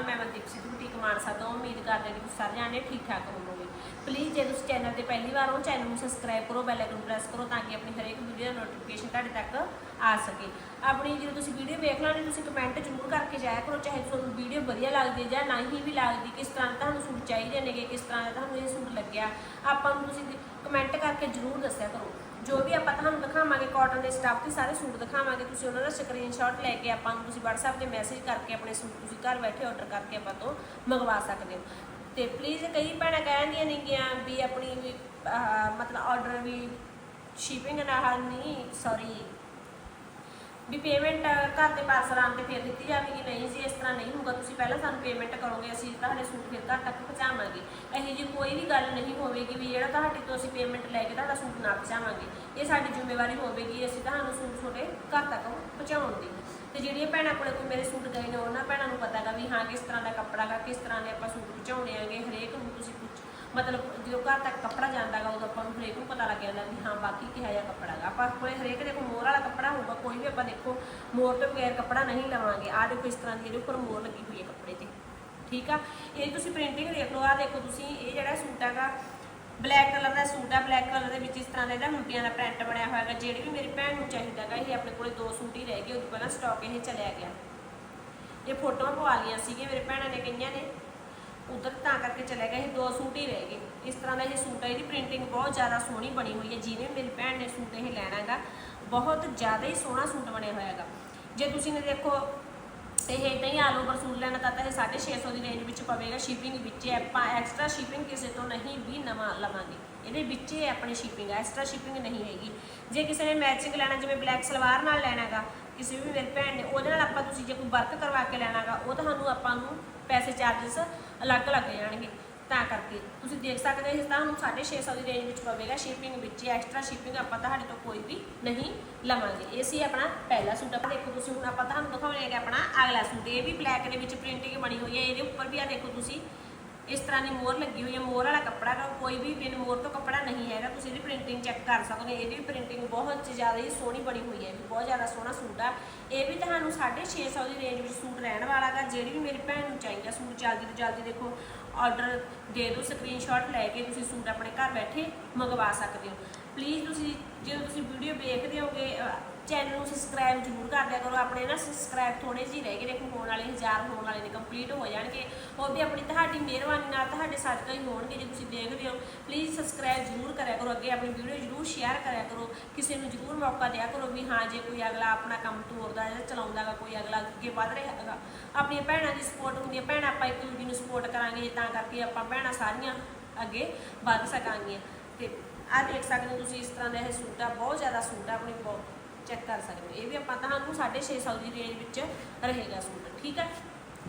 ਮੈਂ ਮਨਦੀਪ ਸਿੱਧੂ ਟੀ ਮਾਣ ਸਕਦੇ ਹੋ। ਉਮੀਦ ਕਰਦੇ ਹਾਂ ਕਿ ਤੁਸੀਂ ਸਾਰੇ ਜਾਣੇ ਠੀਕ ਠਾਕ ਹੋਵੋਗੇ। ਪਲੀਜ਼ ਜੇ ਤੁਸੀਂ ਚੈਨਲ ਤੇ ਪਹਿਲੀ ਵਾਰ ਹੋ ਚੈਨਲ ਨੂੰ ਸਬਸਕ੍ਰਾਈਬ ਕਰੋ ਬੈਲ ਆਈਕਨ ਪ੍ਰੈਸ ਕਰੋ ਤਾਂ ਕਿ ਆਪਣੀ ਹਰੇਕ ਵੀਡੀਓ ਦਾ ਨੋਟੀਫਿਕੇਸ਼ਨ ਤੁਹਾਡੇ ਤੱਕ ਆ ਸਕੇ। ਆਪਣੀ ਜਦੋਂ ਤੁਸੀਂ ਵੀਡੀਓ ਵੇਖ ਲੈਣੀ ਤੁਸੀਂ ਕਮੈਂਟ ਜ਼ਰੂਰ ਕਰਕੇ ਜਾਇਆ ਕਰੋ, ਚਾਹੇ ਤੁਹਾਨੂੰ ਵੀਡੀਓ ਵਧੀਆ ਲੱਗਦੀ ਹੈ ਜਾਂ ਨਹੀਂ ਵੀ ਲੱਗਦੀ, ਕਿਸ ਤਰ੍ਹਾਂ ਦਾ ਤੁਹਾਨੂੰ ਸੂਟ ਚਾਹੀਦੇ ਨੇਗੇ, ਕਿਸ ਤਰ੍ਹਾਂ ਦਾ ਤੁਹਾਨੂੰ ਇਹ ਸੂਟ ਲੱਗਿਆ, ਆਪਾਂ ਨੂੰ ਤੁਸੀਂ ਕਮੈਂਟ ਕਰਕੇ ਜ਼ਰੂਰ ਦੱਸਿਆ ਕਰੋ। ਜੋ ਵੀ ਆਪਾਂ ਤੁਹਾਨੂੰ ਦਿਖਾਵਾਂਗੇ ਕਾਟਨ ਦੇ ਸਟੱਫ ਦੇ ਸਾਰੇ ਸੂਟ ਦਿਖਾਵਾਂਗੇ, ਤੁਸੀਂ ਉਹਨਾਂ ਦਾ ਸਕਰੀਨਸ਼ਾਟ ਲੈ ਕੇ ਆਪਾਂ ਨੂੰ ਤੁਸੀਂ WhatsApp ਤੇ ਮੈਸੇਜ ਕਰਕੇ ਆਪਣੇ ਸੂਟ ਤੁਸੀਂ ਘਰ ਬੈਠੇ ਆਰਡਰ ਕਰਕੇ ਆਪਾਂ ਤੋਂ ਮੰਗਵਾ ਸਕਦੇ ਹੋ। ਤੇ ਪਲੀਜ਼ ਕਈ ਭੈਣਾਂ ਕਹਿੰਦੀਆਂ ਨੇਗੀਆਂ ਵੀ ਆਪਣੀ ਮਤਲਬ ਆਰਡਰ ਵੀ ਸ਼ਿਪਿੰਗ ਨਾਲ ਨਹੀਂ ਸੌਰੀ ਵੀ ਪੇਮੈਂਟ ਘਰ ਦੇ ਪਾਰਸਲ ਆਉਣ ਤੇ ਫਿਰ ਦਿੱਤੀ ਜਾਵੇਗੀ, ਨਹੀਂ ਜੀ, ਇਸ ਤਰ੍ਹਾਂ ਨਹੀਂ ਹੋਊਗਾ, ਤੁਸੀਂ ਪਹਿਲਾਂ ਸਾਨੂੰ ਪੇਮੈਂਟ ਕਰੋਗੇ, ਅਸੀਂ ਤੁਹਾਡੇ ਸੂਟ ਫਿਰ ਘਰ ਤੱਕ ਪਹੁੰਚਾਵਾਂਗੇ। ਇਹੋ ਜੀ ਕੋਈ ਵੀ ਗੱਲ ਨਹੀਂ ਹੋਵੇਗੀ ਵੀ ਜਿਹੜਾ ਤੁਹਾਡੇ ਤੋਂ ਅਸੀਂ ਪੇਮੈਂਟ ਲੈ ਕੇ ਤੁਹਾਡਾ ਸੂਟ ਨਾ ਪਹੁੰਚਾਵਾਂਗੇ। ਇਹ ਸਾਡੀ ਜ਼ਿੰਮੇਵਾਰੀ ਹੋਵੇਗੀ, ਅਸੀਂ ਤੁਹਾਨੂੰ ਸੂਟ ਤੁਹਾਡੇ ਘਰ ਤੱਕ ਪਹੁੰਚਾਉਣ ਦੀ। ਤੇ ਜਿਹੜੀਆਂ ਭੈਣਾਂ ਕੋਲੇ ਕੋਈ ਮੇਰੇ ਸੂਟ ਗਏ ਨੇ, ਉਹਨਾਂ ਭੈਣਾਂ ਨੂੰ ਪਤਾ ਹੈਗਾ ਵੀ ਹਾਂ, ਕਿਸ ਤਰ੍ਹਾਂ ਦਾ ਕੱਪੜਾ ਗਾ, ਕਿਸ ਤਰ੍ਹਾਂ ਦੇ ਆਪਾਂ ਸੂਟ ਪਹੁੰਚਾਉਣੇ ਆਂਗੇ ਹਰੇਕ ਨੂੰ ਤੁਸੀਂ ਪੁੱਛ ਮਤਲਬ ਜਦੋਂ ਘਰ ਤੱਕ ਕੱਪੜਾ ਜਾਂਦਾ ਗਾ, ਉਦੋਂ ਆਪਾਂ ਨੂੰ ਹਰੇਕ ਨੂੰ ਪਤਾ ਲੱਗ ਜਾਂਦਾ ਵੀ ਹਾਂ, ਬਾਕੀ ਕਿਹਾ ਜਿਹਾ ਕੱਪੜਾ ਗਾ। ਆਪਾਂ ਕੋਲੇ ਹਰੇਕ ਦੇ ਕੋਲ ਮੋਹਰ ਵਾਲਾ ਕੱਪੜਾ ਹੋਊਗਾ, ਕੋਈ ਵੀ ਆਪਾਂ ਦੇਖੋ, ਮੋਰ ਤੋਂ ਬਗੈਰ ਕੱਪੜਾ ਨਹੀਂ ਲਵਾਂਗੇ। ਆਹ ਦੇਖੋ ਇਸ ਤਰ੍ਹਾਂ ਦੀ ਇਹਦੇ ਉੱਪਰ ਮੋਰ ਲੱਗੀ ਹੋਈ ਹੈ ਕੱਪੜੇ ਤੇ। ਠੀਕ ਆ? ਇਹ ਤੁਸੀਂ ਪ੍ਰਿੰਟਿੰਗ ਦੇਖ ਲਓ, ਆਹ ਦੇਖੋ ਤੁਸੀਂ, ਇਹ ਜਿਹੜਾ ਸੂਟ ਹੈਗਾ ਬਲੈਕ ਕਲਰ ਦਾ ਸੂਟ ਆ। ਬਲੈਕ ਕਲਰ ਦੇ ਵਿੱਚ ਇਸ ਤਰ੍ਹਾਂ ਦਾ ਇਹਦਾ ਮੁੰਡਿਆਂ ਦਾ ਪ੍ਰਿੰਟ ਬਣਿਆ ਹੋਇਆ ਹੈਗਾ। ਜਿਹੜੀ ਵੀ ਮੇਰੀ ਭੈਣ ਨੂੰ ਚਾਹੀਦਾ ਹੈਗਾ ਇਹ ਆਪਣੇ ਕੋਲੇ ਦੋ ਸੂਟ ਹੀ ਰਹਿ ਗਏ ਉਦੋਂ ਪਹਿਲਾਂ ਸਟਾਕ ਇਹ ਚਲਿਆ ਗਿਆ। ਇਹ ਫੋਟੋਆਂ ਪਵਾ ਲਈਆਂ ਸੀਗੀਆਂ, ਮੇਰੇ ਭੈਣਾਂ ਨੇ, ਕਈਆਂ ਨੇ। ਉਧਰ ਤਾਂ ਕਰਕੇ ਚਲੇ ਗਏ, ਇਹ ਦੋ ਸੂਟ ਹੀ ਰਹਿ ਗਏ। ਇਸ ਤਰ੍ਹਾਂ ਦਾ ਇਹ ਸੂਟ ਹੈ ਇਹਦੀ ਪ੍ਰਿੰਟਿੰਗ ਬਹੁਤ ਜ਼ਿਆਦਾ ਸੋਹਣੀ ਬਣੀ ਹੋਈ ਹੈ। ਜਿਵੇਂ ਮੇਰੀ ਭੈਣ ਨੇ ਸੂਟ ਇਹ ਲੈਣਾ ਹੈਗਾ, ਬਹੁਤ ਜ਼ਿਆਦਾ ਹੀ ਸੋਹਣਾ ਸੂਟ ਬਣਿਆ ਹੋਇਆ ਹੈਗਾ। ਜੇ ਤੁਸੀਂ ਨੇ ਦੇਖੋ, ਇਹ ਇਦਾਂ ਹੀ ਆਲ ਓਵਰ ਸੂਟ ਲੈਣਾ, ਤਾਂ ਤਾਂ ਇਹ 650 ਦੀ ਰੇਂਜ ਵਿੱਚ ਪਵੇਗਾ। ਸ਼ਿਪਿੰਗ ਵਿੱਚ ਆਪਾਂ ਐਕਸਟਰਾ ਸ਼ਿਪਿੰਗ ਕਿਸੇ ਤੋਂ ਨਹੀਂ ਵੀ ਨਵਾਂ ਲਵਾਂਗੇ। ਇਹਦੇ ਵਿੱਚ ਹੀ ਆਪਣੀ ਸ਼ਿਪਿੰਗ ਐਕਸਟਰਾ ਸ਼ਿਪਿੰਗ ਨਹੀਂ ਹੈਗੀ। ਜੇ ਕਿਸੇ ਨੇ ਮੈਚਿੰਗ ਲੈਣਾ, ਜਿਵੇਂ ਬਲੈਕ ਸਲਵਾਰ ਨਾਲ ਲੈਣਾਗਾ ਕਿਸੇ ਵੀ ਮੇਰੀ ਭੈਣ ਨੇ, ਉਹਦੇ ਨਾਲ ਆਪਾਂ ਤੁਸੀਂ ਜੇ ਕੋਈ ਵਰਕ ਕਰਵਾ ਕੇ ਲੈਣਾਗਾ, ਉਹ ਤੁਹਾਨੂੰ ਆਪਾਂ ਨੂੰ ਪੈਸੇ ਚਾਰजेस ਅਲੱਗ ਲੱਗ ਜਾਣਗੇ। ਤਾਂ ਕਰਕੇ ਤੁਸੀਂ ਦੇਖ ਸਕਦੇ ਹੋ, ਇਹ ਤੁਹਾਨੂੰ 650 ਦੀ ਰੇਂਜ ਵਿੱਚ ਪਵੇਗਾ ਸ਼ਿਪਿੰਗ ਵਿੱਚ ਐਕਸਟਰਾ ਸ਼ਿਪਿੰਗ ਆਪਾਂ ਤੁਹਾਡੇ ਤੋਂ ਕੋਈ ਵੀ ਨਹੀਂ ਲਵਾਂਗੇ। ਇਹ ਸੀ ਆਪਣਾ ਪਹਿਲਾ ਸੂਟ, ਆਪਾਂ ਦੇਖੋ ਤੁਸੀਂ ਹੁਣ ਆਪਾਂ ਤੁਹਾਨੂੰ ਦਿਖਾਉਣੇ ਹੈਗਾ ਆਪਣਾ ਅਗਲਾ ਸੂਟ। ਇਹ ਵੀ ਬਲੈਕ ਦੇ ਵਿੱਚ ਪ੍ਰਿੰਟਿੰਗ ਬਣੀ ਹੋਈ ਹੈ, ਇਹਦੇ ਉੱਪਰ ਵੀ ਆ ਦੇਖੋ ਤੁਸੀਂ, ਇਸ ਤਰ੍ਹਾਂ ਦੀ ਮੋਹਰ ਲੱਗੀ ਹੋਈ ਹੈ। ਮੋਹਰ ਵਾਲਾ ਕੱਪੜਾ, ਕੋਈ ਵੀ ਬਿਨ ਮੋਹਰ ਤੋਂ ਕੱਪੜਾ ਨਹੀਂ ਹੈਗਾ, ਤੁਸੀਂ ਇਹਦੀ ਪ੍ਰਿੰਟਿੰਗ ਚੈੱਕ ਕਰ ਸਕਦੇ ਹੋ। ਇਹਦੀ ਵੀ ਪ੍ਰਿੰਟਿੰਗ ਬਹੁਤ ਜ਼ਿਆਦਾ ਹੀ ਸੋਹਣੀ ਬਣੀ ਹੋਈ ਹੈ ਇਹ ਵੀ ਬਹੁਤ ਜ਼ਿਆਦਾ ਸੋਹਣਾ ਸੂਟ ਆ। ਇਹ ਵੀ ਤੁਹਾਨੂੰ 650 ਦੀ ਰੇਂਜ ਵਿੱਚ ਸੂਟ ਰਹਿਣ ਵਾਲਾ ਗਾ, ਜਿਹੜੀ ਵੀ ਮੇਰੀ ਭੈਣ ਨੂੰ ਚਾਹੀਦਾ ਸੂਟ, ਜਲਦੀ ਤੋਂ ਜਲਦੀ ਦੇਖੋ ਆਰਡਰ ਦੇ ਦਿਓ ਸਕਰੀਨਸ਼ਾਟ ਲੈ ਕੇ ਤੁਸੀਂ ਸੂਟ ਆਪਣੇ ਘਰ ਬੈਠੇ ਮੰਗਵਾ ਸਕਦੇ ਹੋ। ਪਲੀਜ਼ ਤੁਸੀਂ, ਜਦੋਂ ਤੁਸੀਂ ਵੀਡੀਓ ਵੇਖਦੇ ਹੋਗੇ ਚੈਨਲ ਨੂੰ ਸਬਸਕ੍ਰਾਈਬ ਜ਼ਰੂਰ ਕਰ ਦਿਆ ਕਰੋ। ਆਪਣੇ ਨਾ ਸਬਸਕ੍ਰਾਈਬ ਥੋੜੇ ਜਿਹੇ ਰਹਿ ਗਏ ਦੇਖੋ ਹੋਣ ਵਾਲੇ, ਹਜ਼ਾਰ ਹੋਣ ਵਾਲੇ ਨੇ ਕੰਪਲੀਟ ਹੋ ਜਾਣਗੇ। ਉਹ ਵੀ ਆਪਣੀ ਤੁਹਾਡੀ ਮਿਹਰਬਾਨੀ ਨਾਲ ਤੁਹਾਡੇ ਸਦਕਾ ਹੀ ਹੋਣਗੇ, ਜੇ ਤੁਸੀਂ ਦੇਖਦੇ ਹੋ। ਪਲੀਜ਼ ਸਬਸਕ੍ਰਾਈਬ ਜ਼ਰੂਰ ਕਰਿਆ ਕਰੋ। ਅੱਗੇ ਆਪਣੀ ਵੀਡੀਓ ਜ਼ਰੂਰ ਸ਼ੇਅਰ ਕਰਿਆ ਕਰੋ। ਕਿਸੇ ਨੂੰ ਜ਼ਰੂਰ ਮੌਕਾ ਦਿਆ ਕਰੋ ਵੀ ਹਾਂ, ਜੇ ਕੋਈ ਅਗਲਾ ਆਪਣਾ ਕੰਮ ਤੋਰਦਾ ਜਾਂ ਚਲਾਉਂਦਾ ਗਾ ਕੋਈ ਅਗਲਾ ਅੱਗੇ ਵੱਧ ਰਿਹਾ ਹੈਗਾ। ਆਪਣੀਆਂ ਭੈਣਾਂ ਦੀ ਸਪੋਰਟ ਹੁੰਦੀ ਹੈ ਭੈਣਾਂ ਆਪਾਂ ਇੱਕ ਦੂਜੀ ਨੂੰ ਸਪੋਰਟ ਕਰਾਂਗੇ, ਤਾਂ ਕਰਕੇ ਆਪਾਂ ਭੈਣਾਂ ਸਾਰੀਆਂ ਅੱਗੇ ਵੱਧ ਸਕਾਂਗੀਆਂ। ਤੇ ਆਹ ਦੇਖ ਸਕਦੇ ਹੋ ਤੁਸੀਂ ਇਸ ਤਰ੍ਹਾਂ ਦਾ ਇਹ ਸੂਟ ਆ ਬਹੁਤ ਜ਼ਿਆਦਾ ਸੂਟ ਆ, ਆਪਣੀ ਬਹੁਤ ਚੈੱਕ ਕਰ ਸਕਦੇ ਹੋ। ਇਹ ਵੀ ਆਪਾਂ ਤੁਹਾਨੂੰ 650 ਦੀ ਰੇਂਜ ਵਿੱਚ ਰਹੇਗਾ ਸੂਟ, ਠੀਕ ਹੈ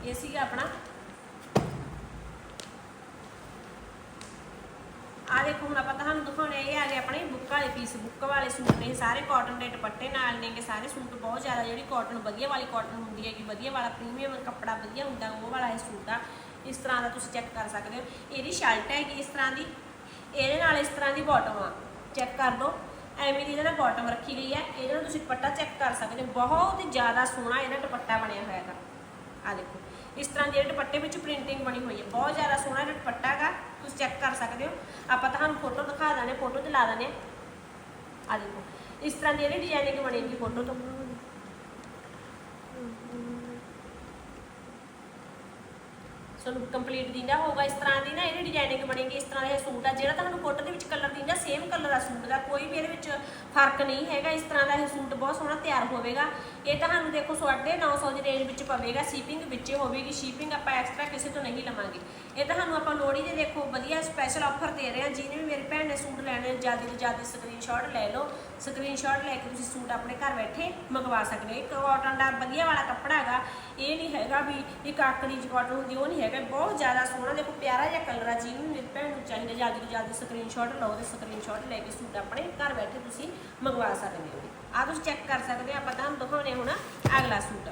ਇਹ ਸੀਗਾ ਆਪਣਾ। ਆ ਦੇਖੋ, ਹੁਣ ਆਪਾਂ ਤੁਹਾਨੂੰ ਦਿਖਾਉਣੇ ਇਹ ਆ ਗਏ ਆਪਣੇ ਬੁੱਕ ਵਾਲੇ ਪੀਸ ਬੁੱਕ ਵਾਲੇ ਸੂਟ ਨੇ। ਸਾਰੇ ਕਾਟਨ ਦੇ ਦੁਪੱਟੇ ਨਾਲ ਨੇਗੇ, ਸਾਰੇ ਸੂਟ ਬਹੁਤ ਜ਼ਿਆਦਾ ਜਿਹੜੀ ਕਾਟਨ ਵਧੀਆ ਵਾਲੀ ਕਾਟਨ ਹੁੰਦੀ ਹੈ ਕਿ ਵਧੀਆ ਵਾਲਾ ਪ੍ਰੀਮੀਅਮ ਕੱਪੜਾ ਵਧੀਆ ਹੁੰਦਾ, ਉਹ ਵਾਲਾ ਇਹ ਸੂਟ ਆ। ਇਸ ਤਰ੍ਹਾਂ ਦਾ ਤੁਸੀਂ ਚੈੱਕ ਕਰ ਸਕਦੇ ਹੋ। ਇਹਦੀ ਸ਼ਰਟ ਹੈਗੀ ਇਸ ਤਰ੍ਹਾਂ ਦੀ, ਇਹਦੇ ਨਾਲ ਇਸ ਤਰ੍ਹਾਂ ਦੀ ਬਾਟਮ ਆ। ਚੈੱਕ ਕਰ ਲਓ ਐਵੇਂ ਦੀ ਇਹਨਾਂ ਨਾਲ ਬਾਟਮ ਰੱਖੀ ਗਈ ਹੈ। ਇਹਨਾਂ ਨੂੰ ਤੁਸੀਂ ਦੁਪੱਟਾ ਚੈੱਕ ਕਰ ਸਕਦੇ ਹੋ। ਬਹੁਤ ਹੀ ਜ਼ਿਆਦਾ ਸੋਹਣਾ ਇਹਦਾ ਦੁਪੱਟਾ ਬਣਿਆ ਹੋਇਆ ਹੈਗਾ। ਆ ਦੇਖੋ, ਇਸ ਤਰ੍ਹਾਂ ਦੀ ਇਹ ਦੁਪੱਟੇ ਵਿੱਚ ਪ੍ਰਿੰਟਿੰਗ ਬਣੀ ਹੋਈ ਹੈ। ਬਹੁਤ ਜ਼ਿਆਦਾ ਸੋਹਣਾ ਇਹ ਦੁਪੱਟਾ ਹੈਗਾ। ਤੁਸੀਂ ਚੈੱਕ ਕਰ ਸਕਦੇ ਹੋ। ਆਪਾਂ ਤੁਹਾਨੂੰ ਫੋਟੋ ਦਿਖਾ ਦਾਂਗੇ ਫੋਟੋ ਤੇ ਲਾ ਦਾਂਗੇ ਆ ਦੇਖੋ, ਇਸ ਤਰ੍ਹਾਂ ਦੀ ਇਹਦੀ ਡਿਜ਼ਾਈਨਿੰਗ ਬਣੇਗੀ ਫੋਟੋ ਤੋਂ। ਤੁਹਾਨੂੰ ਕੰਪਲੀਟ ਦਿੰਦਾ ਹੋਊਗਾ, ਇਸ ਤਰ੍ਹਾਂ ਦੀ ਨਾ ਇਹਦੀ ਡਿਜ਼ਾਈਨਿੰਗ ਬਣੇਗੀ, ਇਸ ਤਰ੍ਹਾਂ ਦਾ ਇਹ ਸੂਟ ਆ, ਜਿਹੜਾ ਤੁਹਾਨੂੰ ਫੋਟੋ ਦੇ ਵਿੱਚ ਕਲਰ ਦਿੰਦਾ ਸੇਮ ਕਲਰ ਦਾ ਸੂਟ ਦਾ, ਕੋਈ ਵੀ ਇਹਦੇ ਵਿੱਚ ਫ਼ਰਕ ਨਹੀਂ ਹੈਗਾ, ਇਸ ਤਰ੍ਹਾਂ ਦਾ ਇਹ ਸੂਟ ਬਹੁਤ ਸੋਹਣਾ ਤਿਆਰ ਹੋਵੇਗਾ। ਇਹ ਤੁਹਾਨੂੰ ਦੇਖੋ 950 ਦੀ ਰੇਂਜ ਵਿੱਚ ਪਵੇਗਾ ਸ਼ਿਪਿੰਗ ਵਿੱਚ ਹੋਵੇਗੀ ਸ਼ਿਪਿੰਗ ਆਪਾਂ ਐਕਸਟਰਾ ਕਿਸੇ ਤੋਂ ਨਹੀਂ ਲਵਾਂਗੇ। ਇਹ ਤੁਹਾਨੂੰ ਆਪਾਂ ਲੋੜੀ ਦੇ ਦੇਖੋ ਵਧੀਆ ਸਪੈਸ਼ਲ ਆਫਰ ਦੇ ਰਹੇ ਹਾਂ, ਜਿਹਨੇ ਵੀ ਮੇਰੀ ਭੈਣ ਨੇ ਸੂਟ ਲੈਣੇ ਜਲਦੀ ਤੋਂ ਜਲਦੀ ਸਕਰੀਨਸ਼ਾਟ ਲੈ ਲਓ। ਸਕਰੀਨਸ਼ਾਟ ਲੈ ਕੇ ਤੁਸੀਂ ਸੂਟ ਆਪਣੇ ਘਰ ਬੈਠੇ ਮੰਗਵਾ ਸਕਦੇ ਹੋ। ਇੱਕ ਕਾਟਨ ਦਾ ਵਧੀਆ ਵਾਲਾ ਕੱਪੜਾ ਹੈਗਾ, ਇਹ ਨਹੀਂ ਹੈਗਾ ਵੀ ਇਹ ਕਾਕੜੀ ਜਿਹੀ ਕਾਟਨ ਹੁੰਦੀ, ਉਹ ਨਹੀਂ ਹੈਗਾ। ਬਹੁਤ ਜ਼ਿਆਦਾ ਸੋਹਣਾ, ਦੇਖੋ ਪਿਆਰਾ ਜਿਹਾ ਕਲਰ ਆ ਜਿਹਨੂੰ ਮੇਰੀ ਭੈਣ ਨੂੰ ਚਾਹੀਦਾ, ਜਲਦੀ ਤੋਂ ਜਲਦੀ ਸਕਰੀਨਸ਼ਾਟ ਲਓ ਤੇ ਸਕਰੀਨਸ਼ਾਟ ਲੈ ਕੇ ਸੂਟ ਆਪਣੇ ਘਰ ਬੈਠੇ ਤੁਸੀਂ ਮੰਗਵਾ ਸਕਦੇ ਹੋ। ਆ ਤੁਸੀਂ ਚੈੱਕ ਕਰ ਸਕਦੇ ਹੋ, ਆਪਾਂ ਤੁਹਾਨੂੰ ਦਿਖਾਉਣੇ ਹੁਣ ਅਗਲਾ ਸੂਟ।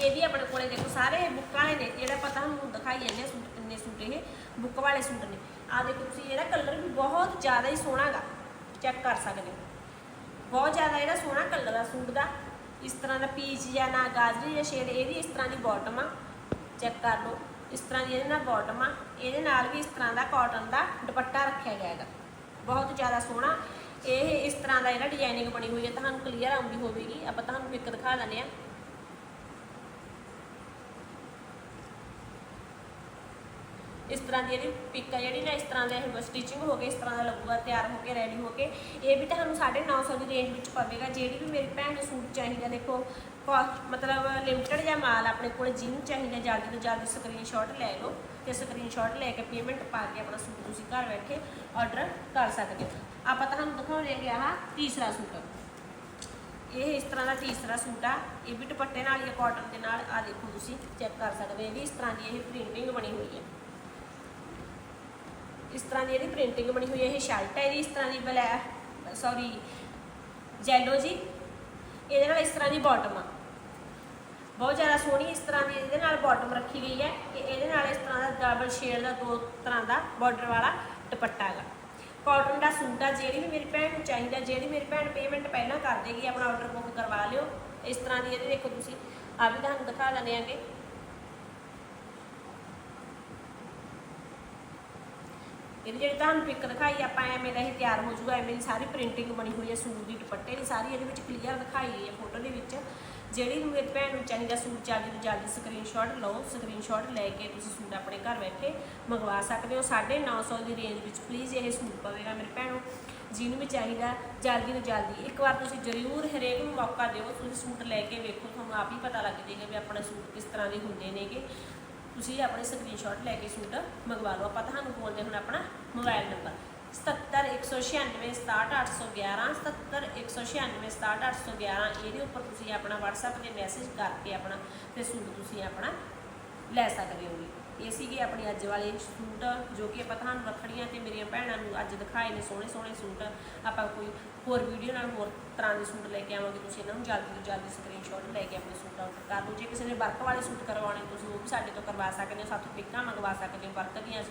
ਇਹ ਵੀ ਆਪਣੇ ਕੋਲੇ ਦੇਖੋ, ਸਾਰੇ ਬੁੱਕ ਵਾਲੇ ਨੇ, ਜਿਹੜਾ ਆਪਾਂ ਤੁਹਾਨੂੰ ਦਿਖਾਈ ਜਾਂਦੇ ਸੂਟ, ਕਿੰਨੇ ਸੂਟ ਇਹ ਬੁੱਕ ਵਾਲੇ ਸੂਟ ਨੇ। ਆ ਦੇਖੋ ਤੁਸੀਂ, ਇਹਦਾ ਕਲਰ ਵੀ ਬਹੁਤ ਜ਼ਿਆਦਾ ਹੀ ਸੋਹਣਾ ਹੈਗਾ ਚੈੱਕ ਕਰ ਸਕਦੇ ਹੋ। ਬਹੁਤ ਜ਼ਿਆਦਾ ਇਹਦਾ ਸੋਹਣਾ ਕਲਰ ਆ ਸੂਟ ਦਾ। ਇਸ ਤਰ੍ਹਾਂ ਦਾ ਪੀਚ ਜਾਂ ਨਾ ਗਾਜਰੀ ਜਾਂ ਸ਼ੇਡ ਇਹਦੀ ਇਸ ਤਰ੍ਹਾਂ ਦੀ ਬਾਟਮ ਆ। ਚੈੱਕ ਕਰ ਲਓ। ਇਸ ਤਰ੍ਹਾਂ ਦੀ ਇਹਦੇ ਨਾਲ ਬਾਟਮ ਆ। ਇਹਦੇ ਨਾਲ ਵੀ ਇਸ ਤਰ੍ਹਾਂ ਦਾ ਕਾਟਨ ਦਾ ਦੁਪੱਟਾ ਰੱਖਿਆ ਗਿਆ ਹੈਗਾ। ਬਹੁਤ ਜ਼ਿਆਦਾ ਸੋਹਣਾ। ਇਹ ਇਸ ਤਰ੍ਹਾਂ ਦਾ ਜਿਹੜਾ ਡਿਜ਼ਾਈਨਿੰਗ ਬਣੀ ਹੋਈ ਹੈ। ਤੁਹਾਨੂੰ ਕਲੀਅਰ ਆਉਂਦੀ ਹੋਵੇਗੀ। ਆਪਾਂ ਤੁਹਾਨੂੰ ਇੱਕ ਦਿਖਾ ਦਿੰਦੇ ਆ ਇਸ ਤਰ੍ਹਾਂ ਦੀ ਇਹਦੀ ਪਿਕ ਆ ਜਿਹੜੀ ਨਾ, ਇਸ ਤਰ੍ਹਾਂ ਦਾ ਸਟਿਚਿੰਗ ਹੋ ਕੇ ਇਸ ਤਰ੍ਹਾਂ ਦਾ ਲੱਗੂਗਾ, ਤਿਆਰ ਹੋ ਕੇ ਰੈਡੀ ਹੋ ਕੇ। ਇਹ ਵੀ ਤੁਹਾਨੂੰ 950 ਦੀ ਰੇਂਜ ਵਿੱਚ ਪਵੇਗਾ। ਜਿਹੜੀ ਵੀ ਮੇਰੀ ਭੈਣ ਨੂੰ ਸੂਟ ਚਾਹੀਦਾ, ਦੇਖੋ ਕੋ- ਮਤਲਬ ਲਿਮਟਿਡ ਜਾਂ ਮਾਲ ਆਪਣੇ ਕੋਲ ਜਿਹਨੂੰ ਚਾਹੀਦਾ, ਜਲਦੀ ਤੋਂ ਜਲਦੀ ਸਕਰੀਨਸ਼ਾਟ ਲੈ ਲਓ ਤੇ ਸਕਰੀਨਸ਼ਾਟ ਲੈ ਕੇ ਪੇਮੈਂਟ ਪਾ ਕੇ ਆਪਣਾ ਸੂਟ ਤੁਸੀਂ ਘਰ ਬੈਠੇ ਆਰਡਰ ਕਰ ਸਕਦੇ ਹੋ। ਆਪਾਂ ਤੁਹਾਨੂੰ ਦਿਖਾਉਣੇ ਗਿਆ ਆ ਤੀਸਰਾ ਸੂਟ। ਇਹ ਇਸ ਤਰ੍ਹਾਂ ਦਾ ਤੀਸਰਾ ਸੂਟ ਆ। ਇਹ ਵੀ ਦੁਪੱਟੇ ਨਾਲ ਹੀ ਕਾਟਨ ਦੇ ਨਾਲ ਆ ਦੇਖੋ ਤੁਸੀਂ ਚੈੱਕ ਕਰ ਸਕਦੇ ਹੋ। ਇਹ ਵੀ ਇਸ ਤਰ੍ਹਾਂ ਦੀ ਇਹ ਪ੍ਰਿੰਟਿੰਗ ਬਣੀ ਹੋਈ ਹੈ ਇਸ ਤਰ੍ਹਾਂ ਦੀ ਇਹਦੀ ਪ੍ਰਿੰਟਿੰਗ ਬਣੀ ਹੋਈ ਹੈ, ਇਹ ਸ਼ਰਟ ਹੈ ਇਹਦੀ, ਇਸ ਤਰ੍ਹਾਂ ਦੀ ਬਲੈਕ ਸੌਰੀ ਜੈਲੋ ਜੀ। ਇਹਦੇ ਨਾਲ ਇਸ ਤਰ੍ਹਾਂ ਦੀ ਬਾਟਮ ਆ। ਬਹੁਤ ਜ਼ਿਆਦਾ ਸੋਹਣੀ ਇਸ ਤਰ੍ਹਾਂ ਦੀ ਇਹਦੇ ਨਾਲ ਬਾਟਮ ਰੱਖੀ ਗਈ ਹੈ ਤੇ ਇਹਦੇ ਨਾਲ ਇਸ ਤਰ੍ਹਾਂ ਦਾ ਡਬਲ ਸ਼ੇਡ ਦਾ ਦੋ ਤਰ੍ਹਾਂ ਦਾ ਬਾਰਡਰ ਵਾਲਾ ਦੁਪੱਟਾ ਹੈਗਾ। ਕਾਟਨ ਦਾ ਸੂਟ ਆ, ਜਿਹੜੀ ਵੀ ਮੇਰੀ ਭੈਣ ਨੂੰ ਚਾਹੀਦਾ, ਜਿਹੜੀ ਮੇਰੀ ਭੈਣ ਪੇਮੈਂਟ ਪਹਿਲਾਂ ਕਰ ਦੇਗੀ, ਆਪਣਾ ਆਰਡਰ ਬੁੱਕ ਕਰਵਾ ਲਿਓ। ਇਸ ਤਰ੍ਹਾਂ ਦੀ ਇਹਦੇ ਦੇਖੋ ਤੁਸੀਂ ਆ ਵੀ ਤੁਹਾਨੂੰ ਦਿਖਾ ਦਿੰਦੇ ਆਗੇ। ਇਹਦੀ ਜਿਹੜੀ ਤੁਹਾਨੂੰ ਪਿਕ ਦਿਖਾਈ, ਆਪਾਂ ਐਵੇਂ ਦਾ ਇਹ ਤਿਆਰ ਹੋ ਜਾਊਗਾ, ਐਵੇਂ ਦੀ ਸਾਰੀ ਪ੍ਰਿੰਟਿੰਗ ਬਣੀ ਹੋਈ ਹੈ ਸੂਟ ਦੀ ਦੁਪੱਟੇ ਦੀ ਸਾਰੀ ਇਹਦੇ ਵਿੱਚ ਕਲੀਅਰ ਦਿਖਾਈ ਗਈ ਹੈ ਫੋਟੋ ਦੇ ਵਿੱਚ। ਜਿਹੜੀ ਵੀ ਮੇਰੀ ਭੈਣ ਨੂੰ ਚਾਹੀਦਾ ਸੂਟ ਜਲਦੀ ਤੋਂ ਜਲਦੀ ਸਕਰੀਨਸ਼ਾਟ ਲਓ ਸਕਰੀਨਸ਼ਾਟ ਲੈ ਕੇ ਤੁਸੀਂ ਸੂਟ ਆਪਣੇ ਘਰ ਬੈਠੇ ਮੰਗਵਾ ਸਕਦੇ ਹੋ। 950 ਦੀ ਰੇਂਜ ਵਿੱਚ ਪਲੀਜ਼ ਇਹ ਸੂਟ ਪਵੇਗਾ ਮੇਰੀ ਭੈਣ। ਨੂੰ ਜਿਹਨੂੰ ਵੀ ਚਾਹੀਦਾ, ਜਲਦੀ ਤੋਂ ਜਲਦੀ। ਇੱਕ ਵਾਰ ਤੁਸੀਂ ਜ਼ਰੂਰ ਹਰੇਕ ਨੂੰ ਮੌਕਾ ਦਿਓ, ਤੁਸੀਂ ਸੂਟ ਲੈ ਕੇ ਵੇਖੋ, ਤੁਹਾਨੂੰ ਆਪ ਹੀ ਪਤਾ ਲੱਗ ਜਾਏਗਾ ਵੀ ਆਪਣਾ ਸੂਟ ਕਿਸ ਤਰ੍ਹਾਂ ਦੇ ਹੁੰਦੇ ਨੇਗੇ। ਤੁਸੀਂ ਆਪਣੇ ਸਕਰੀਨਸ਼ਾਟ ਲੈ ਕੇ ਸੂਟ ਮੰਗਵਾ ਲਓ। ਆਪਾਂ ਤੁਹਾਨੂੰ ਬੋਲਦੇ ਹੁਣ ਆਪਣਾ ਮੋਬਾਈਲ ਨੰਬਰ 70196 67811 70196 67811 ਇਹਦੇ ਉੱਪਰ ਤੁਸੀਂ ਆਪਣਾ WhatsApp ਤੇ ਮੈਸੇਜ ਕਰਕੇ ਆਪਣਾ ਤੇ ਸੂਟ ਤੁਸੀਂ ਆਪਣਾ ਲੈ ਸਕਦੇ ਹੋਗੇ। ਇਹ ਸੀਗੇ ਆਪਣੇ ਅੱਜ ਵਾਲੇ ਸੂਟ, ਜੋ ਕਿ ਆਪਾਂ ਤੁਹਾਨੂੰ ਰੱਖੜੀਆਂ ਤੇ ਮੇਰੀਆਂ ਭੈਣਾਂ ਨੂੰ ਅੱਜ ਦਿਖਾਏ ਨੇ ਸੋਹਣੇ ਸੋਹਣੇ ਸੂਟ। ਆਪਾਂ ਕੋਈ ਹੋਰ ਵੀਡੀਓ ਨਾਲ ਹੋਰ ਤਰ੍ਹਾਂ ਦੇ ਸੂਟ ਲੈ ਕੇ ਆਵਾਂਗੇ, ਤੁਸੀਂ ਇਹਨਾਂ ਨੂੰ ਜਲਦੀ ਤੋਂ ਜਲਦੀ ਸਕਰੀਨਸ਼ਾਟ ਲੈ ਕੇ ਆਪਣੇ ਸੂਟ ਆਰਡਰ ਕਰ ਲਓ। ਜੇ ਕਿਸੇ ਨੇ ਵਰਕ ਵਾਲੇ ਸੂਟ ਕਰਵਾਉਣੇ, ਤੁਸੀਂ ਉਹ ਵੀ ਸਾਡੇ ਤੋਂ ਕਰਵਾ ਸਕਦੇ ਹੋ, ਸਾਥੋਂ ਪਿਕਾਂ ਮੰਗਵਾ ਸਕਦੇ ਹੋ, ਵਰਕ ਦੀਆਂ ਅਸੀਂ